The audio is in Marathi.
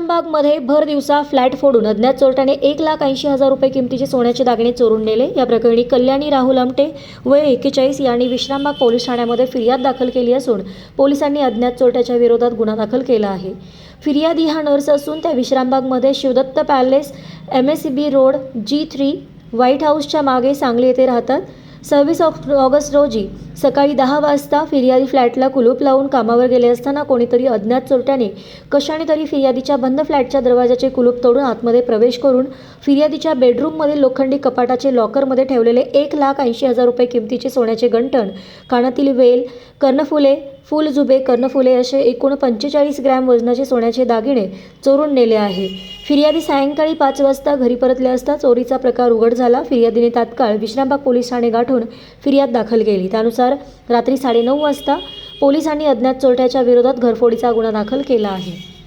मध्ये भर दिवसा फ्लॅट फोडून अज्ञात चोरट्याने एक लाख ऐंशी हजार रुपये किमतीचे सोन्याचे दागिने चोरून नेले. या प्रकरणी कल्याणी राहुल आमटे वय एकेचाळीस यांनी विश्रामबाग पोलीस ठाण्यामध्ये फिर्याद दाखल केली असून पोलिसांनी अज्ञात चोरट्याच्या विरोधात गुन्हा दाखल केला आहे. फिर्यादी हा नर्स असून त्या विश्रामबागमध्ये Shivdatta palace M S C B road G three white हाऊसच्या मागे सांगली येथे राहतात. सव्वीस ऑक- ऑगस्ट रोजी सकाळी दहा वाजता फिर्यादी फ्लॅटला कुलूप लावून कामावर गेले असताना कोणीतरी अज्ञात चोरट्याने कशाने तरी फिर्यादीच्या बंद फ्लॅटच्या दरवाजाचे कुलूप तोडून आतमध्ये प्रवेश करून फिर्यादीच्या बेडरूममधील लोखंडी कपाटाचे लॉकरमध्ये ठेवलेले एक लाख ऐंशी हजार रुपये किमतीचे सोन्याचे गंठण कानातील वेल कर्णफुले फुलझुबे कर्णफुले असे एकूण पंचेचाळीस ग्रॅम वजनाचे सोन्याचे दागिने चोरून नेले आहे. फिर्यादी सायंकाळी पाच वाजता घरी परतले असता चोरीचा प्रकार उघड झाला. फिर्यादीने तात्काळ विश्रामबाग पोलीस ठाणे गाठून फिर्याद दाखल केली. त्यानुसार रात्री साडेनऊ वाजता पोलिसांनी अज्ञात चोरट्याच्या विरोधात घरफोडीचा गुन्हा दाखल केला आहे.